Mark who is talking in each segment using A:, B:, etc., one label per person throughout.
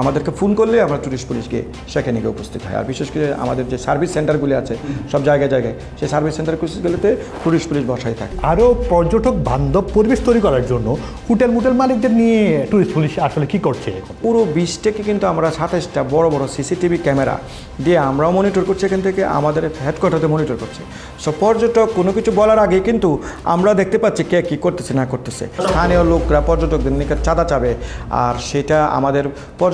A: আমাদেরকে ফোন করলে আমরা টুরিস্ট পুলিশকে সেখানে গিয়ে উপস্থিত হয়। আর বিশেষ করে আমাদের যে সার্ভিস সেন্টারগুলি আছে সব জায়গায় জায়গায় সেই সার্ভিস সেন্টারগুলিতে টুরিস্ট পুলিশ বসাই থাকে।
B: আরও পর্যটক বান্ধব পরিবেশ তৈরি করার জন্য হোটেল মোটেল মালিকদের নিয়ে টুরিস্ট পুলিশ আসলে কি করছে এখন?
A: পুরো বিচটাকে কিন্তু আমরা সাতাশটা বড় বড় সিসিটিভি ক্যামেরা দিয়ে আমরাও মনিটর করছি এখান থেকে আমাদের হেডকোয়ার্টারে মনিটর করছে। সো পর্যটক কোনো কিছু বলার আগে কিন্তু আমরা দেখতে পাচ্ছি কে কী করতেছে না করতেছে। স্থানীয় লোকরা পর্যটকদের নিকট চাঁদা চাবে আর সেটা আমাদের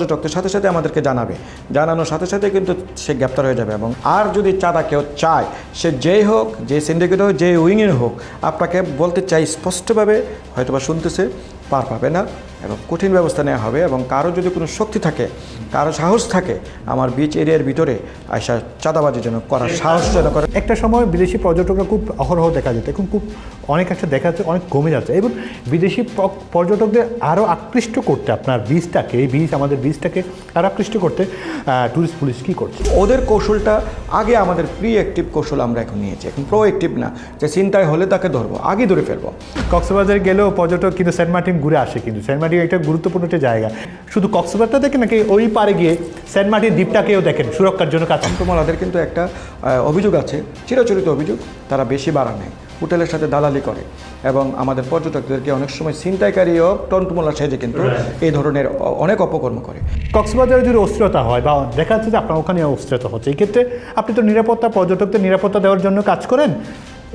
A: পর্যটকদের সাথে সাথে আমাদেরকে জানাবে। জানানোর সাথে সাথে কিন্তু সে গ্রেপ্তার হয়ে যাবে এবং আর যদি চাঁদা কেউ চায়, সে যেই হোক, যে সিন্ডিকেট হোক, যে উইংয়ের হোক, আপনাকে বলতে চাই স্পষ্টভাবে, হয়তোবা শুনতেছে, পার পাবে না। এবং কঠিন ব্যবস্থা নেওয়া হবে এবং কারও যদি কোনো শক্তি থাকে কারও সাহস থাকে আমার বিচ এরিয়ার ভিতরে আইসা চাঁদাবাজি যেন করার সাহস যেন করে।
B: একটা সময় বিদেশি পর্যটকরা খুব অহরহ দেখা যেত এখন খুব অনেক একটা দেখা যাচ্ছে অনেক কমে যাচ্ছে। এবং বিদেশি পর্যটকদের আরও আকৃষ্ট করতে আপনার বীজটাকে এই বীজ আমাদের বীজটাকে আরও আকৃষ্ট করতে ট্যুরিস্ট পুলিশ কী করছে?
A: ওদের কৌশলটা আগে আমাদের প্রি অ্যাক্টিভ কৌশল আমরা এখন নিয়েছি এখন প্রো অ্যাক্টিভ না যে চিন্তায় হলে তাকে ধরবো আগে ধরে ফেলব।
B: কক্সবাজার গেলেও পর্যটক কিন্তু সেন্ট মার্টিন ঘুরে আসে কিন্তু সেন্ট মার্টিন একটা গুরুত্বপূর্ণ একটা জায়গা। শুধু কক্সবাজারটা দেখেন নাকি ওই পারে গিয়ে সেন্ট মার্টিন দ্বীপটাকেও দেখেন সুরক্ষার জন্য কাজ।
A: তোমালাদের কিন্তু একটা অভিযোগ আছে চিরাচরিত অভিযোগ তারা বেশি বাড়া নেয় হোটেলের সাথে দালালি করে। এবং আমাদের পর্যটকদেরকে অনেক সময় ছিনতাইকারীও টন্টমোলা সেজে কিন্তু এই ধরনের অনেক অপকর্ম করে।
B: কক্সবাজারে যদি অস্থিরতা হয় বা দেখা যাচ্ছে যে আপনার ওখানে অস্থিরতা হচ্ছে এই ক্ষেত্রে আপনি তো নিরাপত্তা পর্যটকদের নিরাপত্তা দেওয়ার জন্য কাজ করেন।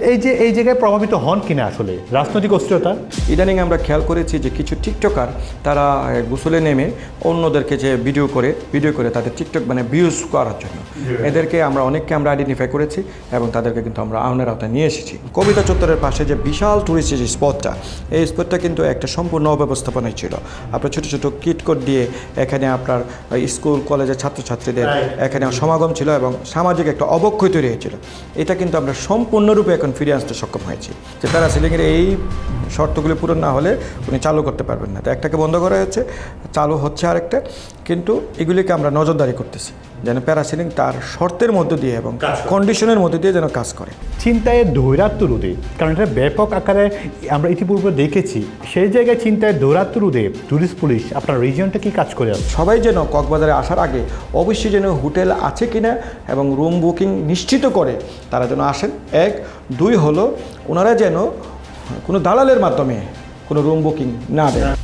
B: এই যে এই জায়গায় প্রভাবিত হন কিনা আসলে? রাজনৈতিক অস্থিরতা?
A: ইদানিং আমরা খেয়াল করেছি যে কিছু টিকটকার তারা গোসলে নেমে অন্যদেরকে যে ভিডিও করে ভিডিও করে তাদের টিকটক মানে ভিউজ করার জন্য। এদেরকে আমরা অনেককে আমরা আইডেন্টিফাই করেছি এবং তাদেরকে কিন্তু আমরা আইনের আওতায় নিয়ে এসেছি। কবিতা চত্বরের পাশে যে বিশাল টুরিস্ট যে স্পটটা এই স্পটটা কিন্তু একটা সম্পূর্ণ অব্যবস্থাপনায় ছিল। আপনার ছোটো ছোটো কিটকোট দিয়ে এখানে আপনার স্কুল কলেজের ছাত্রছাত্রীদের এখানে সমাগম ছিল এবং সামাজিক একটা অবক্ষয় তৈরি হয়েছিল। এটা কিন্তু আমরা সম্পূর্ণরূপে এখন ফিরে আসতে সক্ষম হয়েছি। যে তারা সিলিংয়ের এই শর্তগুলি পূরণ না হলে উনি চালু করতে পারবেন না। তো একটাকে বন্ধ করা হচ্ছে চালু হচ্ছে আরেকটা কিন্তু এগুলিকে আমরা নজরদারি করতেছি যেন প্যারাসিলিং তার শর্তের মধ্য দিয়ে এবং কন্ডিশনের মধ্যে দিয়ে যেন কাজ করে।
B: চিন্তায় দৈরাত্ম রোধে কারণ এটা ব্যাপক আকারে আমরা ইতিপূর্বে দেখেছি। সেই জায়গায় চিন্তায় দৌরাত্ম রোধে ট্যুরিস্ট পুলিশ আপনার রিজিয়নটা কি কাজ করে
A: সবাই যেন কক্সবাজারে আসার আগে অবশ্যই যেন হোটেল আছে কিনা এবং রুম বুকিং নিশ্চিত করে তারা যেন আসেন। এক দুই হলো ওনারা যেন কোনো দালালের মাধ্যমে কোনো রুম বুকিং না দেয়